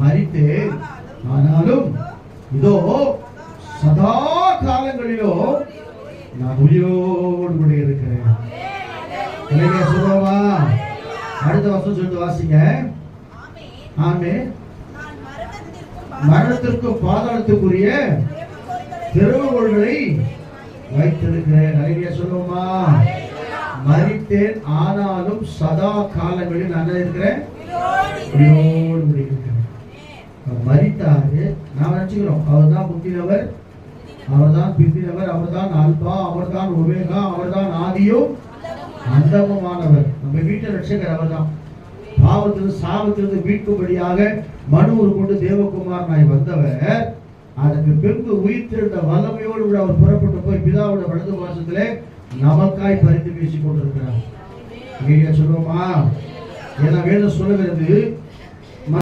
மறித்தேன் ஆனாலும் இதோ சதா காலங்களிலோ நான் உயிரோடு கூட இருக்கிறேன். சொல்லுவா அடுத்த வருஷம் சொல்லிட்டு வாசிங்க. ஆமே மரணத்திற்கும் பாதாளத்துக்குரிய திறவுகோள்களை வைத்திருக்கிறேன். நிறைய சொல்லுவோமா? மறித்தேன் ஆனாலும் சதா காலங்களில் நான் இருக்கிறேன்? உயிரோடு இருக்கிறேன். மறித்தாரு. நாம் நினச்சிக்கிறோம். அவர் தான் முந்தினவர் அவர் தான் பிந்தினவர் அவர் தான் அல்பா அவர் தான் ஒமேகா அவர் தான் ஆதியும் அந்தமுமானவர். நம்ம வீட்டை ரட்சகர் அவர் தான் பாவத்திலிருந்து சாபத்திலிருந்து மீட்கும்படியாக மனுவர் கொண்டு தேவகுமாரனாய் வந்தவர். அதற்கு பின்பு உயிர்த்திருந்த வல்லமையோடு கூட அவர் புறப்பட்டு போய் பிதாவோட வலது வாசத்திலே நமக்காய் பறித்து வீசி கொண்டிருக்கிறார். சொல்லுவோமா? ஏன்னா வேதம் சொல்லுகிறது